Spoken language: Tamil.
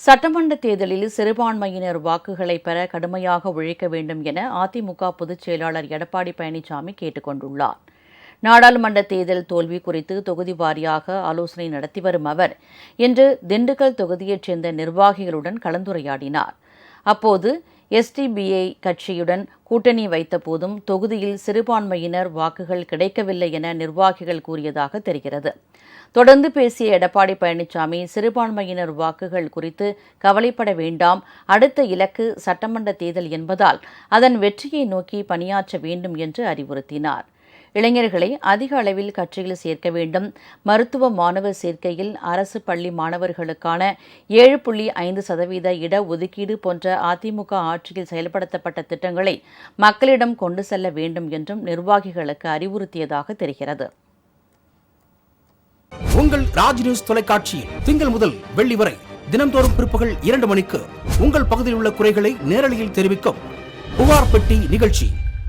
சட்டமன்ற தேர்தலில் சிறுபான்மையினர் வாக்குகளை பெற கடுமையாக உழைக்க வேண்டும் என அதிமுக பொதுச் செயலாளர் எடப்பாடி பழனிசாமி கேட்டுக் கொண்டுள்ளார். நாடாளுமன்ற தேர்தல் தோல்வி குறித்து தொகுதி வாரியாக ஆலோசனை நடத்தி வரும் அவர் இன்று திண்டுக்கல் தொகுதியைச் சேர்ந்த நிர்வாகிகளுடன் கலந்துரையாடினார். அப்போது எஸ்டிபிஐ கட்சியுடன் கூட்டணி வைத்த போதும் தொகுதியில் சிறுபான்மையினர் வாக்குகள் கிடைக்கவில்லை என நிர்வாகிகள் கூறியதாக தெரிகிறது. தொடர்ந்து பேசிய எடப்பாடி பழனிசாமி சிறுபான்மையினர் வாக்குகள் குறித்து கவலைப்பட வேண்டாம் அடுத்த இலக்கு சட்டமன்ற தேர்தல் என்பதால் அதன் வெற்றியை நோக்கி பணியாற்ற வேண்டும் என்று அறிவுறுத்தினார். இளைஞர்களை அதிக அளவில் கட்சியில் சேர்க்க வேண்டும். மருத்துவ மாணவர் சேர்க்கையில் அரசு பள்ளி மாணவர்களுக்கான ஏழு புள்ளி ஐந்து சதவீத இட ஒதுக்கீடு போன்ற அதிமுக ஆட்சியில் செயல்படுத்தப்பட்ட திட்டங்களை மக்களிடம் கொண்டு செல்ல வேண்டும் என்றும் நிர்வாகிகளுக்கு அறிவுறுத்தியதாக தெரிகிறது. உங்கள் ராஜ் நியூஸ் தொலைக்காட்சியில் திங்கள் முதல் வெள்ளி வரை தினந்தோறும் பிற்பகல் இரண்டு மணிக்கு உங்கள் பகுதியில் உள்ள குறைகளை நேரலையில் தெரிவிக்கும் புகார் பெட்டி நிகழ்ச்சி.